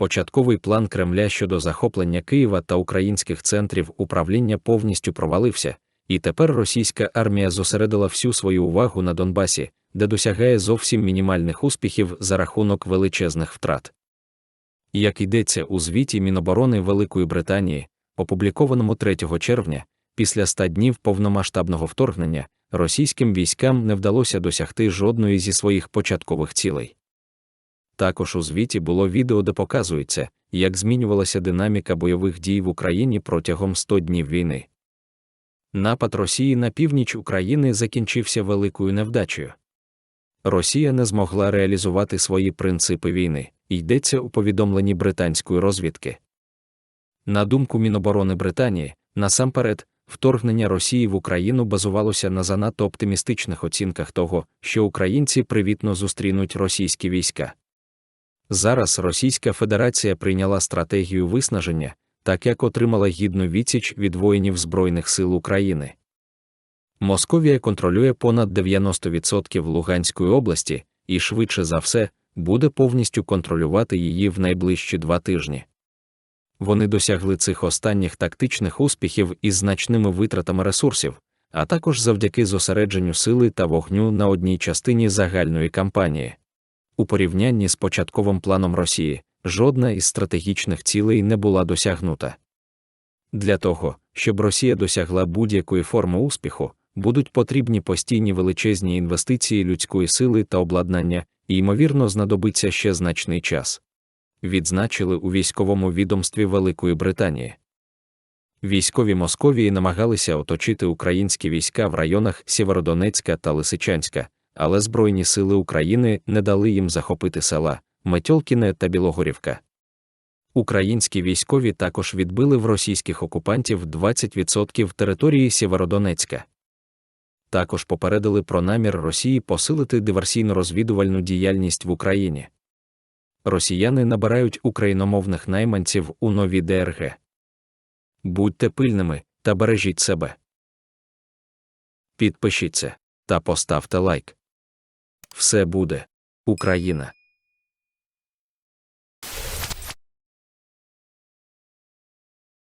Початковий план Кремля щодо захоплення Києва та українських центрів управління повністю провалився, і тепер російська армія зосередила всю свою увагу на Донбасі, де досягає зовсім мінімальних успіхів за рахунок величезних втрат. Як йдеться у звіті Міноборони Великої Британії, опублікованому 3 червня, після 100 днів повномасштабного вторгнення, російським військам не вдалося досягти жодної зі своїх початкових цілей. Також у звіті було відео, де показується, як змінювалася динаміка бойових дій в Україні протягом 100 днів війни. Напад Росії на північ України закінчився великою невдачею. Росія не змогла реалізувати свої принципи війни, йдеться у повідомленні британської розвідки. На думку Міноборони Британії, насамперед, вторгнення Росії в Україну базувалося на занадто оптимістичних оцінках того, що українці привітно зустрінуть російські війська. Зараз Російська Федерація прийняла стратегію виснаження, так як отримала гідну відсіч від воїнів Збройних сил України. Московія контролює понад 90% Луганської області і, швидше за все, буде повністю контролювати її в найближчі два тижні. Вони досягли цих останніх тактичних успіхів із значними витратами ресурсів, а також завдяки зосередженню сили та вогню на одній частині загальної кампанії. У порівнянні з початковим планом Росії, жодна із стратегічних цілей не була досягнута. Для того, щоб Росія досягла будь-якої форми успіху, будуть потрібні постійні величезні інвестиції людської сили та обладнання, і, ймовірно, знадобиться ще значний час. Відзначили у військовому відомстві Великої Британії. Військові Московії намагалися оточити українські війська в районах Сєвєродонецька та Лисичанська, але Збройні сили України не дали їм захопити села Метьолкіне та Білогорівка. Українські військові також відбили в російських окупантів 20% території Сєвєродонецька. Також попередили про намір Росії посилити диверсійно-розвідувальну діяльність в Україні. Росіяни набирають україномовних найманців у нові ДРГ. Будьте пильними та бережіть себе. Підпишіться та поставте лайк. Все буде Україна!